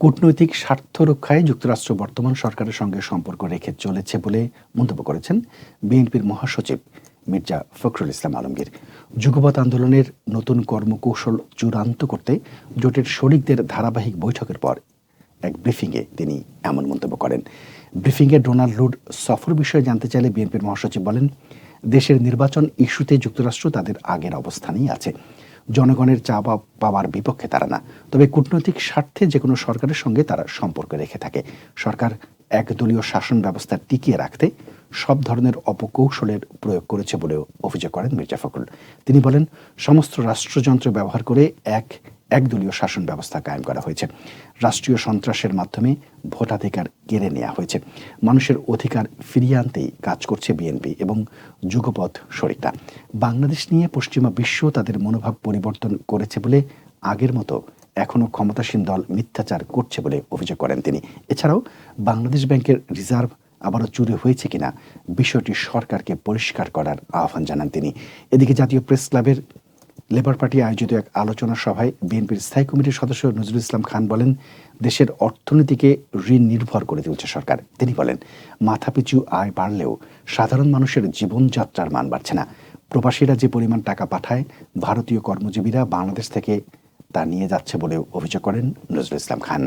কূটনৈতিক স্বার্থ রক্ষায় যুক্তরাষ্ট্র বর্তমান সরকারের সঙ্গে সম্পর্ক রেখে চলেছে বলে মন্তব্য করেছেন বিএনপির মহাসচিব মির্জা ফখরুল ইসলাম আলমগীর। যুগপৎ আন্দোলনের নতুন কর্মকৌশল চূড়ান্ত করতে জোটের শরিকদের ধারাবাহিক বৈঠকের পর এক ব্রিফিংয়ে তিনি এমন মন্তব্য করেন। ব্রিফিংয়ে ডোনাল্ড লুড সফর বিষয়ে জানতে চাইলে বিএনপির মহাসচিব বলেন, দেশের নির্বাচন ইস্যুতে যুক্তরাষ্ট্র তাদের আগের অবস্থানেই আছে। জনগণের চাওয়া পাওয়ার বিপক্ষে তারা না। তবে কূটনৈতিক স্বার্থে যে কোনো সরকারের সঙ্গে তারা সম্পর্ক রেখে থাকে। সরকার একদলীয় শাসন ব্যবস্থা টিকিয়ে রাখতে সব ধরনের অপকৌশলের প্রয়োগ করেছে বলেও অভিযোগ করেন মির্জা ফখরুল। তিনি বলেন, সমস্ত রাষ্ট্রযন্ত্র ব্যবহার করে এক একদলীয় শাসন ব্যবস্থা কায়েম করা হয়েছে। রাষ্ট্রীয় সন্ত্রাসের মাধ্যমে ভোটাধিকার কেড়ে নেওয়া হয়েছে। মানুষের অধিকার ফিরিয়ে আনতেই কাজ করছে বিএনপি এবং যুগপথ শরিকরা বাংলাদেশ নিয়ে পশ্চিমা বিশ্ব তাদের মনোভাব পরিবর্তন করেছে বলে আগের মতো এখনও ক্ষমতাসীন দল মিথ্যাচার করছে বলে অভিযোগ করেন তিনি। এছাড়াও বাংলাদেশ ব্যাংকের রিজার্ভ আবারও চুরি হয়েছে কিনা বিষয়টি সরকারকে পরিষ্কার করার আহ্বান জানান তিনি। এদিকে জাতীয় প্রেস ক্লাবের লেবার পার্টি আয়োজিত এক আলোচনা সভায় বিএনপির স্থায়ী কমিটির সদস্য নজরুল ইসলাম খান বলেন, দেশের অর্থনীতিকে ঋণ নির্ভর করে তুলছে সরকার। তিনি বলেন, মাথাপিছু আয় বাড়লেও সাধারণ মানুষের জীবনযাত্রার মান বাড়ছে না। প্রবাসীরা যে পরিমাণ টাকা পাঠায়, ভারতীয় কর্মজীবীরা বাংলাদেশ থেকে তা নিয়ে যাচ্ছে বলেও অভিযোগ করেন নজরুল ইসলাম খান।